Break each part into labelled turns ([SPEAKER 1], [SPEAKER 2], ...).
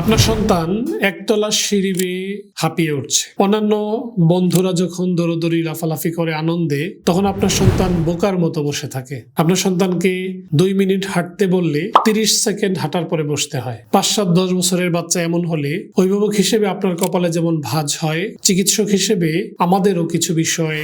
[SPEAKER 1] আপনার সন্তান একতলা সিঁড়ি বেয়ে হাঁপিয়ে উঠছে। অন্যান্য বন্ধুরা যখন দৌড়দৌড়ি, লাফালাফি করে আনন্দে, তখন আপনার সন্তান বোকার মতো বসে থাকে। আপনার সন্তানকে দুই মিনিট হাঁটতে বললে তিরিশ সেকেন্ড হাঁটার পরে বসতে হয়। পাঁচ সাত দশ বছরের বাচ্চা এমন হলে অভিভাবক হিসেবে আপনার কপালে যেমন ভাঁজ হয়, চিকিৎসক হিসেবে আমাদেরও কিছু বিষয়ে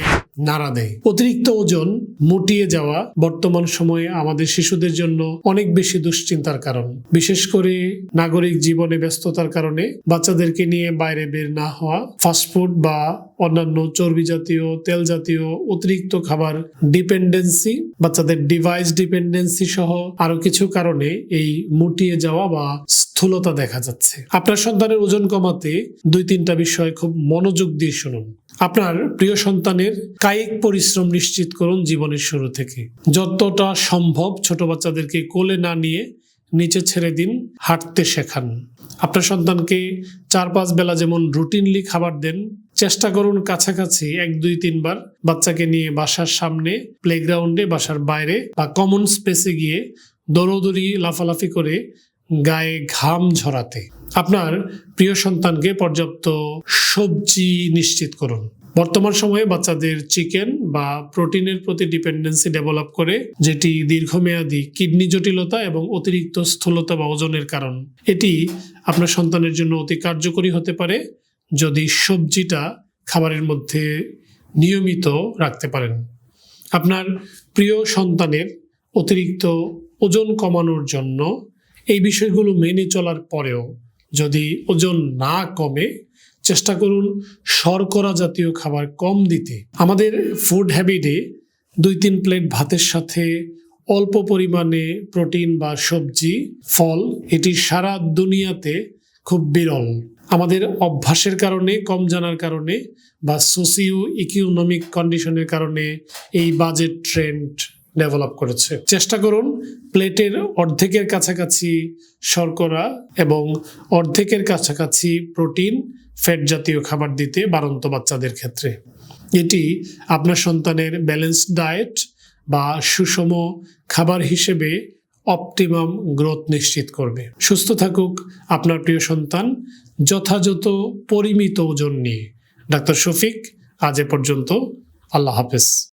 [SPEAKER 1] নাড়া দেয়। অতিরিক্ত ওজন মুটিয়ে যাওয়া বর্তমান সময়ে আমাদের শিশুদের জন্য অনেক বেশি দুশ্চিন্তার কারণ। বিশেষ করে নাগরিক জীবনে ব্যস্ততার কারণে বাচ্চাদেরকে নিয়ে বাইরে বের না হওয়া ফাস্টফুড বা অন্যান্য চর্বি জাতীয়, তেল জাতীয় অতিরিক্ত খাবার ডিপেন্ডেন্সি বাচ্চাদের ডিভাইস ডিপেন্ডেন্সি সহ আরও কিছু কারণে এই মুটিয়ে যাওয়া বা স্থূলতা দেখা যাচ্ছে। আপনার সন্তানের ওজন কমাতে দুই তিনটা বিষয় খুব মনোযোগ দিয়ে শুনুন। আপনার প্রিয় সন্তানের কায়িক পরিশ্রম নিশ্চিত করুন জীবনের শুরু থেকে। যতটা সম্ভব ছোট বাচ্চাদেরকে কোলে না নিয়ে নিচে ছেড়ে দিন, হাঁটতে শেখান। আপনার সন্তানকে চার পাঁচ বেলা যেমন রুটিনলি খাবার দেন, চেষ্টা করুন কাছাকাছি এক, দুই তিনবার বাচ্চাকে নিয়ে বাসার সামনে প্লেগ্রাউন্ডে বাসার বাইরে বা কমন স্পেসে গিয়ে দৌড়দৌড়ি, লাফালাফি করে গায়ে ঘাম ঝরাতে। আপনার প্রিয় সন্তানকে পর্যাপ্ত সবজি নিশ্চিত করুন। বর্তমান সময়ে বাচ্চাদের চিকেন বা প্রোটিনের প্রতি ডিপেন্ডেন্সি ডেভেলপ করে, যেটি দীর্ঘমেয়াদী কিডনি জটিলতা এবং অতিরিক্ত স্থূলতা বা ওজনের কারণ। এটি আপনার সন্তানের জন্য অতি কার্যকরী হতে পারে, যদি সবজিটা খাবারের মধ্যে নিয়মিত রাখতে পারেন। আপনার প্রিয় সন্তানের অতিরিক্ত ওজন কমানোর জন্য এই বিষয়গুলো মেনে চলার পরেও যদি ওজন না কমে, চেষ্টা করুন শর্করা জাতীয় খাবার কম দিতে। আমাদের ফুড হ্যাবিটে দুই তিন প্লেট ভাতের সাথে অল্প পরিমাণে প্রোটিন বা সবজি, ফল, এটি সারা দুনিয়াতে খুব বিরল। আমাদের অভ্যাসের কারণে, কম জানার কারণে বা সোসিও ইকোনমিক কন্ডিশনের কারণে এই বাজেট ট্রেন্ড ডেভেলপ করেছে। চেষ্টা করুন প্লেটের অর্ধেকের কাছাকাছি শর্করা এবং অর্ধেকের কাছাকাছি প্রোটিন ফ্যাট জাতীয় খাবার দিতে বাড়ন্ত বাচ্চাদের ক্ষেত্রে। এটি আপনার সন্তানের ব্যালেন্সড ডায়েট বা সুষম খাবার হিসেবে অপটিমাম গ্রোথ নিশ্চিত করবে। সুস্থ থাকুক আপনার প্রিয় সন্তান। যথাযথ পরিমিত ওজন নিয়ে। ডাক্তার শফিক, আজ এ পর্যন্ত। আল্লাহ হাফেজ।